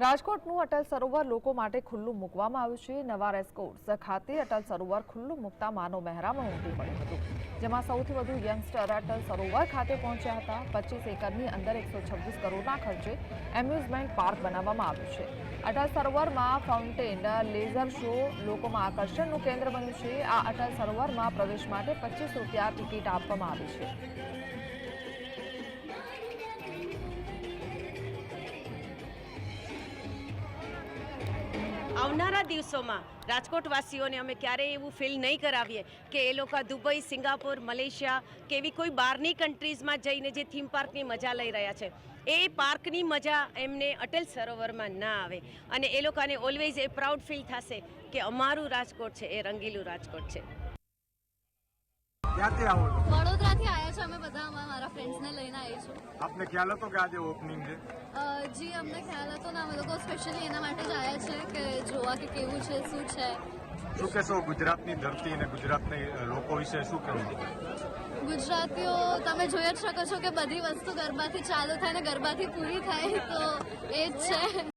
રાજકોટનું અટલ સરોવર લોકો માટે ખુલ્લું મૂકવામાં આવ્યું છે. નવા રેસકોર્સ ખાતે અટલ સરોવર ખુલ્લું મૂકતા માનવ મહેરામણ ઉમટી પડ્યું હતું. જેમાં સૌથી વધુ યંગસ્ટર અટલ સરોવર ખાતે પહોંચ્યા હતા. પચીસ એકરની અંદર એકસો છવ્વીસ કરોડના ખર્ચે એમ્યુઝમેન્ટ પાર્ક બનાવવામાં આવ્યું છે. અટલ સરોવરમાં ફાઉન્ટેન, લેઝર શો લોકોમાં આકર્ષણનું કેન્દ્ર બન્યું છે. આ અટલ સરોવરમાં પ્રવેશ માટે પચીસ રૂપિયા ટિકિટ આપવામાં આવી છે. આવનારા દિવસોમાં રાજકોટવાસીઓને અમે ક્યારેય એવું ફીલ નહીં કરાવીએ કે એ લોકો દુબઈ સિંગાપોર મલેશિયા કે એવી કોઈ બહારની કન્ટ્રીઝમાં જઈને જે થીમ પાર્કની મજા લઈ રહ્યા છે એ પાર્કની મજા એમને અટલ સરોવરમાં ના આવે. અને એ લોકોને ઓલવેઝ એ પ્રાઉડ ફીલ થશે કે અમારું રાજકોટ છે એ રંગીલું રાજકોટ છે. ક્યાંથી આવો છો? વડોદરાથી આવ્યા છો અમે બધા અમારા મારા ફ્રેન્ડ્સને લઈને આવી છું. આપને ખ્યાલ હતો કે આજે ઓપનિંગ છે? જી અમને ખ્યાલ હતો ને અમે લોકો સ્પેશિયલી એના માટે જ આવ્યા જોવા કે કેવું છે શું છે? શું કહેશો ગુજરાતની ધરતી અને ગુજરાતની લોકો વિશે શું કહેવું? ગુજરાતીઓ તમે જોઈ જ શકો છો કે બધી વસ્તુ ગરબાથી ચાલુ થાય ને ગરબાથી પૂરી થાય તો એ જ છે.